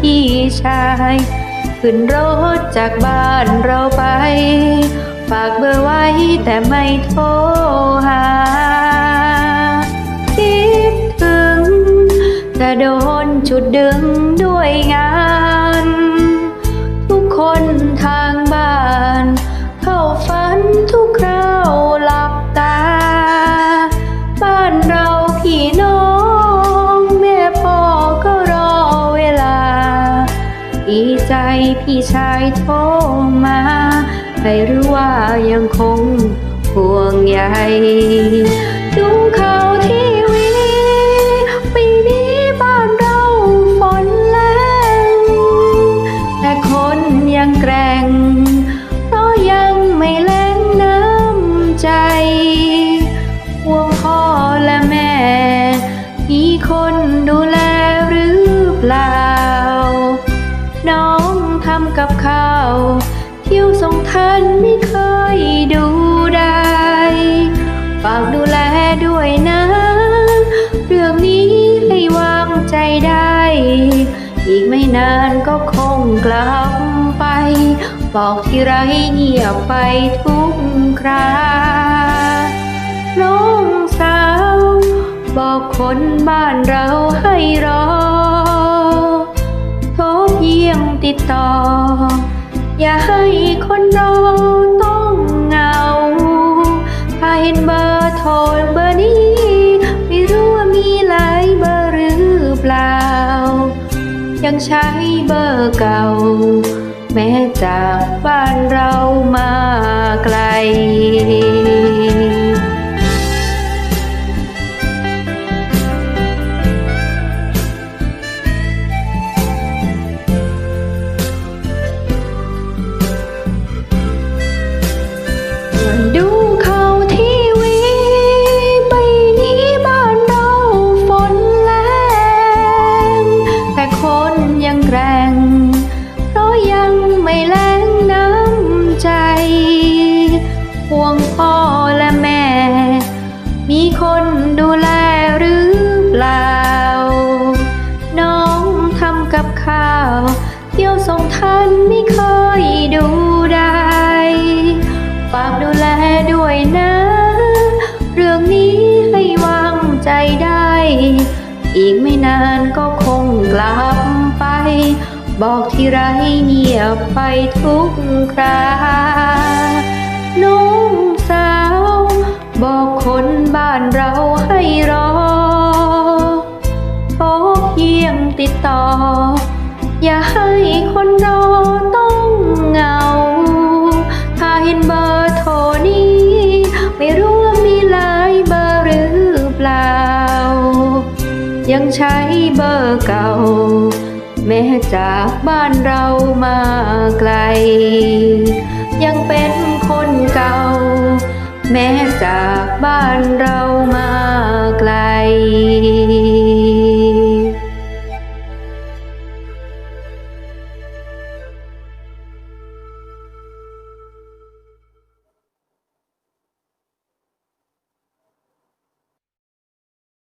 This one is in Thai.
พี่ชาย ขึ้นรถจากบ้านเราไป ฝากเบอร์ไว้แต่ไม่โทรหา คิดถึง แต่โดนจุดดึงด้วยง พี่ชายโทรมาให้รู้ว่ายังคงห่วงใยดูเขาที่ นไม่เคยดูได้ฝากดูแลด้วยนะ เรื่องนี้ให้วางใจได้ อีกไม่นานก็คงกลับไป บอกที่ไรเงียบไปทุกคราน้องสาว บอกคนบ้านเราให้รอโทรเพียงติดต่อ อย่าให้คนรอต้องเหงา ถ้าเห็นเบอร์โทรเบอร์นี้ ไม่รู้ว่ามีหลายเบอร์หรือเปล่า ยังใช้เบอร์เก่า แม้จากบ้านเรามาไกล อีกไม่นานก็คงกลับไป บอกที่ไรเงียบไปทุกคราน้องสาว บอกคนบ้านเราให้รอ ยังใช้เบอร์เก่า แม้จากบ้านเรามาไกล ยังเป็นคนเก่า แม้จากบ้านเรา